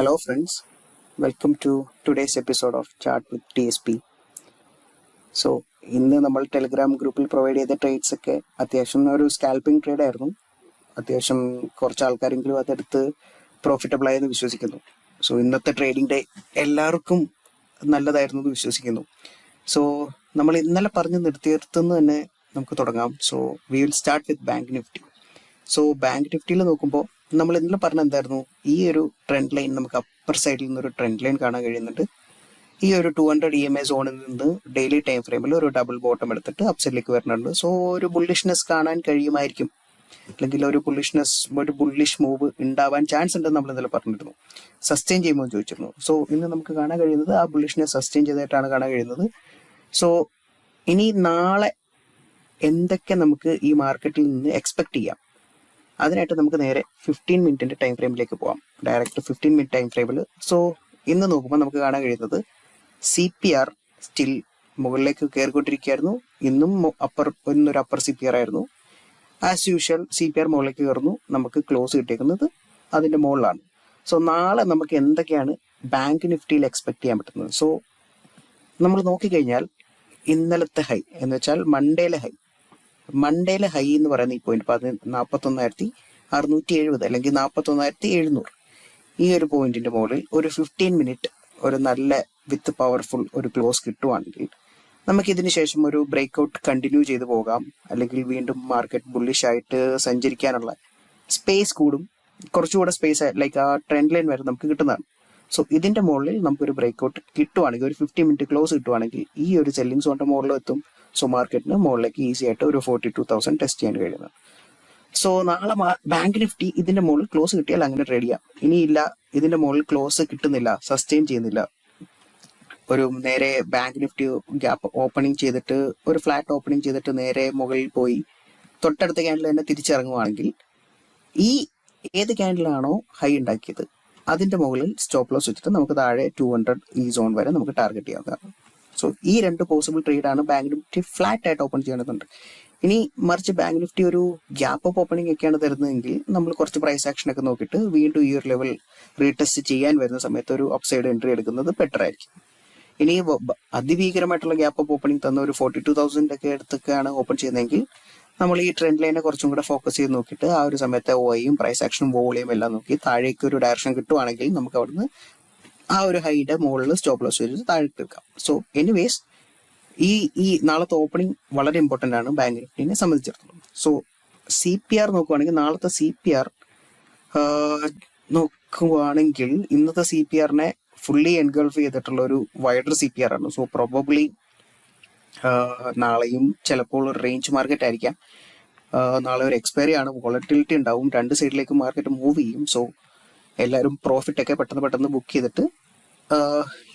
Hello, friends. Welcome to today's episode of Chart with TSP. So ഇന്ന് നമ്മൾ Telegram ഗ്രൂപ്പിൽ provide ചെയ്ത trades ഒക്കെ അത്യാവശ്യം ഒരു സ്കാൽപ്പിംഗ് ട്രേഡ് ആയിരുന്നു. അത്യാവശ്യം കുറച്ച് ആൾക്കാരെങ്കിലും അതെടുത്ത് പ്രോഫിറ്റബിൾ ആയെന്ന് വിശ്വസിക്കുന്നു. സോ ഇന്നത്തെ ട്രേഡിംഗ് ഡേ എല്ലാവർക്കും നല്ലതായിരുന്നു എന്ന് വിശ്വസിക്കുന്നു. സോ നമ്മൾ ഇന്നലെ പറഞ്ഞു നിർത്തിയെടുത്തുനിന്ന് തന്നെ നമുക്ക് തുടങ്ങാം. So we will start with bank nifty so bank നിഫ്റ്റിയിൽ നോക്കുമ്പോൾ നമ്മൾ ഇന്നലെ പറഞ്ഞ എന്തായിരുന്നു? ഈ ഒരു ട്രെൻഡ് ലൈൻ നമുക്ക് അപ്പർ സൈഡിൽ നിന്ന് ഒരു ട്രെൻഡ് ലൈൻ കാണാൻ കഴിയുന്നുണ്ട്. ഈ ഒരു two hundred E M I സോണിൽ നിന്ന് ഡെയിലി ടൈം ഫ്രെയിമിൽ ഒരു ഡബിൾ ബോട്ടം എടുത്തിട്ട് അപ്സൈഡിലേക്ക് വരുന്നുണ്ട് സോ ഒരു ബുള്ളിഷ്നെസ് കാണാൻ കഴിയുമായിരിക്കും. അല്ലെങ്കിൽ ഒരു ബുള്ളിഷ്നെസ് ഒരു ബുള്ളിഷ് മൂവ് ഉണ്ടാവാൻ ചാൻസ് ഉണ്ടെന്ന് നമ്മൾ ഇന്നലെ പറഞ്ഞിരുന്നു. സസ്റ്റെയിൻ ചെയ്യുമ്പോൾ എന്ന് ചോദിച്ചിരുന്നു. സോ ഇന്ന് നമുക്ക് കാണാൻ കഴിയുന്നത് ആ ബുള്ളിഷ്നെസ് സസ്റ്റെയിൻ ചെയ്തായിട്ടാണ് കാണാൻ കഴിയുന്നത്. സോ ഇനി നാളെ എന്തൊക്കെ നമുക്ക് ഈ മാർക്കറ്റിൽ നിന്ന് എക്സ്പെക്ട് ചെയ്യാം? അതിനായിട്ട് നമുക്ക് നേരെ ഫിഫ്റ്റീൻ മിനിറ്റിന്റെ ടൈം ഫ്രെയിമിലേക്ക് പോവാം. ഡയറക്റ്റ് ഫിഫ്റ്റീൻ മിനിറ്റ് ടൈം ഫ്രെയിമിൽ സോ ഇന്ന് നോക്കുമ്പോൾ നമുക്ക് കാണാൻ കഴിയുന്നത് സി പി ആർ സ്റ്റിൽ മുകളിലേക്ക് കയറിക്കൊണ്ടിരിക്കുകയായിരുന്നു ഇന്നും അപ്പർ ഇന്നൊരു അപ്പർ സി പി ആർ ആയിരുന്നു. As usual C P R മുകളിലേക്ക് കയറുന്നു. നമുക്ക് ക്ലോസ് കിട്ടിയിരിക്കുന്നത് അതിന്റെ മുകളിലാണ്. സോ നാളെ നമുക്ക് എന്തൊക്കെയാണ് ബാങ്ക് നിഫ്റ്റിയിൽ എക്സ്പെക്ട് ചെയ്യാൻ പറ്റുന്നത്? സോ നമ്മൾ നോക്കിക്കഴിഞ്ഞാൽ ഇന്നലത്തെ ഹൈ എന്ന് വെച്ചാൽ മൺഡേയിലെ ഹൈ മൺഡേയിലെ ഹൈ എന്ന് പറയുന്ന ഈ പോയിന്റ് പതി നാൽപ്പത്തൊന്നായിരത്തി അറുന്നൂറ്റി എഴുപത് അല്ലെങ്കിൽ നാൽപ്പത്തൊന്നായിരത്തി എഴുന്നൂറ്. ഈ ഒരു പോയിന്റിന്റെ മുകളിൽ ഒരു ഫിഫ്റ്റീൻ മിനിറ്റ് ഒരു നല്ല വിത്ത് പവർഫുൾ ഒരു ക്ലോസ് കിട്ടുവാണെങ്കിൽ നമുക്ക് ഇതിന് ശേഷം ഒരു ബ്രേക്ക് ഔട്ട് കണ്ടിന്യൂ ചെയ്തു പോകാം. അല്ലെങ്കിൽ വീണ്ടും മാർക്കറ്റ് ബുള്ളിഷ് ആയിട്ട് സഞ്ചരിക്കാനുള്ള സ്പേസ് കൂടും. കുറച്ചുകൂടെ സ്പേസ് ലൈക്ക് ആ ട്രെൻഡ് ലൈൻ വരെ നമുക്ക് കിട്ടുന്നതാണ്. സോ ഇതിന്റെ മുകളിൽ നമുക്കൊരു ബ്രേക്ക് ഔട്ട് കിട്ടുവാണെങ്കിൽ ഒരു ഫിഫ്റ്റി മിനിറ്റ് ക്ലോസ് കിട്ടുവാണെങ്കിൽ ഈ ഒരു സെല്ലിംഗ് സോണിന്റെ മുകളിൽ എത്തും. സോ മാർക്കറ്റിന് മുകളിലേക്ക് ഈസി ആയിട്ട് ഒരു ഫോർട്ടി ടു തൗസൻഡ് ടെസ്റ്റ് ചെയ്യാൻ കഴിയുന്നത്. സോ നാളെ ബാങ്ക് നിഫ്റ്റി ഇതിന്റെ മുകളിൽ ക്ലോസ് കിട്ടിയാൽ അങ്ങനെ ട്രേഡ് ചെയ്യാം. ഇനിയില്ല ഇതിന്റെ മുകളിൽ ക്ലോസ് കിട്ടുന്നില്ല സസ്റ്റെയിൻ ചെയ്യുന്നില്ല. ഒരു നേരെ ബാങ്ക് നിഫ്റ്റി ഗ്യാപ്പ് ഓപ്പണിംഗ് ചെയ്തിട്ട് ഒരു ഫ്ലാറ്റ് ഓപ്പണിംഗ് ചെയ്തിട്ട് നേരെ മുകളിൽ പോയി തൊട്ടടുത്ത ക്യാൻഡിൽ തന്നെ തിരിച്ചിറങ്ങുവാണെങ്കിൽ ഈ ഏത് ക്യാൻഡിലാണോ ഹൈ ഉണ്ടാക്കിയത് അതിന്റെ മുകളിൽ സ്റ്റോപ്പ് ലോസ് വെച്ചിട്ട് നമുക്ക് താഴെ ടു ഹൺഡ്രഡ് ഈ സോൺ വരെ നമുക്ക് ടാർഗറ്റ് ചെയ്യാവുന്നതാണ് സോ ഈ രണ്ട് പോസിബിൾ ട്രേഡ് ആണ് ബാങ്ക് നിഫ്റ്റി ഫ്ലാറ്റ് ആയിട്ട് ഓപ്പൺ ചെയ്യേണ്ടതുണ്ട് ഇനി മറിച്ച് ബാങ്ക് നിഫ്റ്റി ഒരു ഗ്യാപ്പ് അപ്പ് ഓപ്പണിംഗ് ഒക്കെയാണ് തരുന്നതെങ്കിൽ നമ്മൾ കുറച്ച് പ്രൈസ് ആക്ഷൻ ഒക്കെ നോക്കിയിട്ട് വീണ്ടും ഈ ഒരു ലെവൽ റീടെസ്റ്റ് ചെയ്യാൻ വരുന്ന സമയത്ത് ഒരു അപ്സൈഡ് എൻട്രി എടുക്കുന്നത് ബെറ്റർ ആയിരിക്കും. ഇനി അതിഭീകരമായിട്ടുള്ള ഗ്യാപ്പ് അപ്പ് ഓപ്പണിംഗ് തന്ന ഒരു ഫോർട്ടി ടു തൗസൻഡ് ഒക്കെ എടുത്തൊക്കെയാണ് ഓപ്പൺ ചെയ്യുന്നതെങ്കിൽ നമ്മൾ ഈ ട്രെൻഡ് ലൈനെ കുറച്ചും കൂടെ ഫോക്കസ് ചെയ്ത് നോക്കിയിട്ട് ആ ഒരു സമയത്തെ ഓയും പ്രൈസ് ആക്ഷനും വോളിയും എല്ലാം നോക്കി താഴേക്ക് ഒരു ഡയറക്ഷൻ കിട്ടുവാണെങ്കിൽ നമുക്ക് അവിടുന്ന് ആ ഒരു ഹൈയുടെ മുകളിൽ സ്റ്റോപ്പ് ലോസ് ചെയ്ത് താഴേക്ക് തീർക്കാം സോ എനിവേസ് ഈ ഈ നാളത്തെ ഓപ്പണിംഗ് വളരെ ഇമ്പോർട്ടന്റ് ആണ് ബാങ്ക് നിഫ്റ്റിനെ സംബന്ധിച്ചിടത്തോളം. സോ സി പി ആർ നോക്കുവാണെങ്കിൽ നാളത്തെ സി പി ആർ നോക്കുവാണെങ്കിൽ ഇന്നത്തെ സി പി ആറിനെ ഫുള്ളി എൻഗൾഫ് ചെയ്തിട്ടുള്ള ഒരു വൈഡർ സി പി ആർ ആണ്. സോ പ്രോബബ്ലി നാളെയും ചിലപ്പോൾ ഒരു റേഞ്ച് മാർക്കറ്റ് ആയിരിക്കാം. നാളെ ഒരു എക്സ്പയറി ആണ്. വോളറ്റിലിറ്റി ഉണ്ടാവും. രണ്ട് സൈഡിലേക്ക് മാർക്കറ്റ് മൂവ് ചെയ്യും. സോ എല്ലാവരും പ്രോഫിറ്റ് ഒക്കെ പെട്ടെന്ന് പെട്ടെന്ന് ബുക്ക് ചെയ്തിട്ട്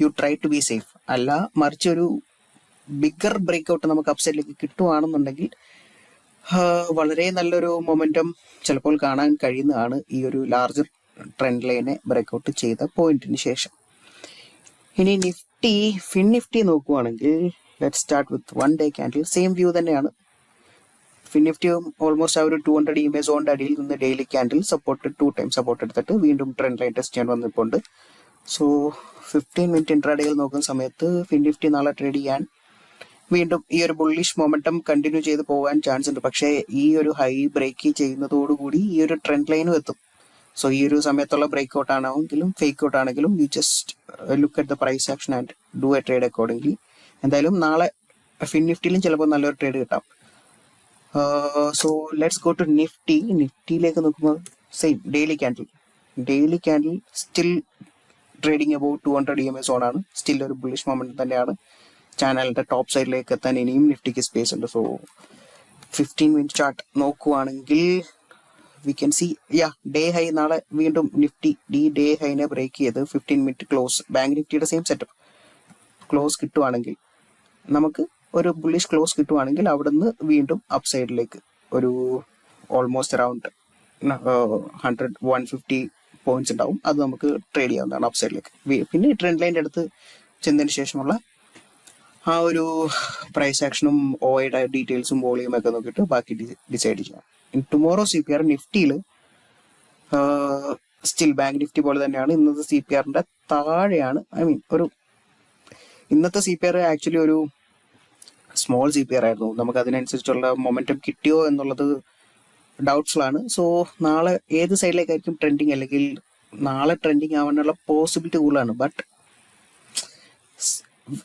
you try to be safe അല്ല മറിച്ച് ഒരു ബിഗർ ബ്രേക്ക് ഔട്ട് നമുക്ക് അപ്സൈഡിലേക്ക് കിട്ടുവാണെന്നുണ്ടെങ്കിൽ വളരെ നല്ലൊരു മൊമെന്റം ചിലപ്പോൾ കാണാൻ കഴിയുന്നതാണ് ഈ ഒരു ലാർജർ ട്രെൻഡ് ലൈനെ ബ്രേക്ക് ഔട്ട് ചെയ്ത പോയിന്റിന് ശേഷം. ഇനി നിഫ്റ്റി ഫിൻ നിഫ്റ്റി നോക്കുവാണെങ്കിൽ let start with one day candle same view തന്നെയാണ്. ഫിൻ നിഫ്റ്റിയും ഓൾമോസ്റ്റ് ആ ഒരു ടു ഹൺഡ്രഡ് ഇ സോണിന്റെ അടിയിൽ നിന്ന് daily candle support two time support എടുത്തിട്ട് വീണ്ടും ട്രെൻഡ് ലൈൻ ടെസ്റ്റ് ചെയ്യാൻ വന്നിട്ടുണ്ട്. സോ ഫിഫ്റ്റീൻ മിനിറ്റ് ഇൻട്രാഡേയിൽ നോക്കുന്ന സമയത്ത് ഫിൻ നിഫ്റ്റി നാളെ ട്രേഡ് ചെയ്യാൻ വീണ്ടും ഈ ഒരു ബുള്ളിഷ് മൊമെന്റം കണ്ടിന്യൂ ചെയ്ത് പോകാൻ ചാൻസ് ഉണ്ട്. പക്ഷേ ഈ ഒരു ഹൈ ബ്രേക്ക് ചെയ്യുന്നതോടുകൂടി ഈ ഒരു ട്രെൻഡ് ലൈനും എത്തും. സോ ഈ ഒരു സമയത്തുള്ള ബ്രേക്ക് ഔട്ട് ആണെങ്കിലും ഫേക്ക് ഔട്ട് ആണെങ്കിലും you just look at the price action and do a trade accordingly എന്തായാലും നാളെ ഫിൻ നിഫ്റ്റിയിലും ചിലപ്പോൾ നല്ലൊരു ട്രേഡ് കിട്ടാം. So let's go to Nifty നിഫ്റ്റിയിലേക്ക് നോക്കുമ്പോൾ same daily candle daily candle still trading about two hundred E M S ആണ്. Still ഒരു bullish moment തന്നെയാണ്. ചാനലിന്റെ ടോപ്പ് സൈഡിലേക്ക് എത്താൻ ഇനിയും നിഫ്റ്റിക്ക് സ്പേസ് ഉണ്ട്. സോ ഫിഫ്റ്റീൻ മിനിറ്റ് ചാർട്ട് നോക്കുവാണെങ്കിൽ we can see ya day high നാളെ വീണ്ടും നിഫ്റ്റി ഡി ഡേ ഹൈനെ ബ്രേക്ക് ചെയ്ത് ഫിഫ്റ്റീൻ മിനിറ്റ് ക്ലോസ് ബാങ്ക് നിഫ്റ്റിയുടെ സെയിം സെറ്റപ്പ് ക്ലോസ് കിട്ടുവാണെങ്കിൽ നമുക്ക് ഒരു ബുള്ളിഷ് ക്ലോസ് കിട്ടുവാണെങ്കിൽ അവിടുന്ന് വീണ്ടും അപ് സൈഡിലേക്ക് ഒരു almost around hundred one fifty points ഉണ്ടാവും. അത് നമുക്ക് ട്രേഡ് ചെയ്യാവുന്നതാണ് അപ് സൈഡിലേക്ക് പിന്നെ ട്രെൻഡ് ലൈന്റെ അടുത്ത് ചെന്നതിന് ശേഷമുള്ള ആ ഒരു പ്രൈസ് ആക്ഷനും ഓയുടെ ഡീറ്റെയിൽസും വോളിയും ഒക്കെ നോക്കിയിട്ട് ബാക്കി ഡിസൈഡ് ചെയ്യാം. ടുമോറോ സി പി ആർ നിഫ്റ്റിയിൽ സ്റ്റിൽ ബാങ്ക് നിഫ്റ്റി പോലെ തന്നെയാണ്. ഇന്നത്തെ സി പി ആറിന്റെ താഴെയാണ്. ഐ മീൻ ഒരു ഇന്നത്തെ സി പി ആർ ആക്ച്വലി ഒരു സ്മോൾ സി പി ആർ ആയിരുന്നു. നമുക്ക് അതിനനുസരിച്ചുള്ള മൊമെന്റം കിട്ടിയോ എന്നുള്ളത് ആണ്. സോ നാളെ ഏത് സൈഡിലേക്കായിരിക്കും ട്രെൻഡിങ് അല്ലെങ്കിൽ നാളെ ട്രെൻഡിങ് ആവാനുള്ള പോസിബിലിറ്റി കൂടുതലാണ്. But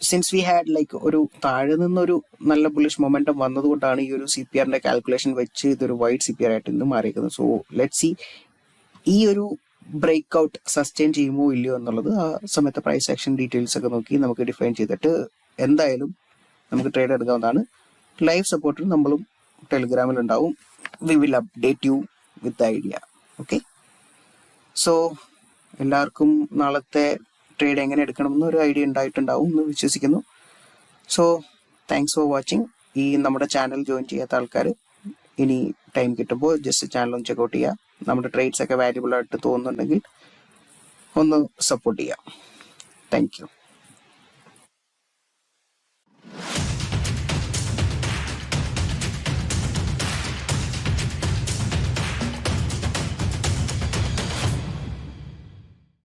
since we had like ഒരു താഴെ നിന്നൊരു നല്ല ബുള്ളിഷ് മൊമെന്റം വന്നതുകൊണ്ടാണ് ഈ ഒരു സി പി ആറിന്റെ കാൽക്കുലേഷൻ വെച്ച് ഇതൊരു വൈഡ് സി പി ആർ ആയിട്ട് ഇന്ന് മാറിയിരിക്കുന്നത്. സോ ലെറ്റ് സി ഈ ഒരു ബ്രേക്ക് ഔട്ട് സസ്റ്റെയിൻ ചെയ്യുമോ ഇല്ലയോ എന്നുള്ളത് ആ സമയത്ത് പ്രൈസ് ആക്ഷൻ ഡീറ്റെയിൽസ് ഒക്കെ നോക്കി നമുക്ക് ഡിഫൈൻ ചെയ്തിട്ട് എന്തായാലും നമുക്ക് ട്രേഡ് എടുക്കാവുന്നതാണ്. ലൈവ് സപ്പോർട്ടിൽ നമ്മളും ടെലിഗ്രാമിൽ ഉണ്ടാവും. We will update you with idea okay so എല്ലാവർക്കും നാളത്തെ ട്രേഡ് എങ്ങനെ എടുക്കണമെന്ന് ഒരു ഐഡിയ ഉണ്ടായിട്ടുണ്ടാവും എന്ന് വിശ്വസിക്കുന്നു. സോ താങ്ക്സ് ഫോർ വാച്ചിങ് ഈ നമ്മുടെ ചാനൽ ജോയിൻ ചെയ്യാത്ത ആൾക്കാർ ഇനി ടൈം കിട്ടുമ്പോൾ ജസ്റ്റ് ചാനൽ ഒന്ന് ചെക്കൗട്ട് ചെയ്യുക നമ്മുടെ ട്രേഡ്സ് ഒക്കെ വാല്യൂബിൾ ആയിട്ട് തോന്നുന്നുണ്ടെങ്കിൽ ഒന്ന് സപ്പോർട്ട് ചെയ്യാം. താങ്ക്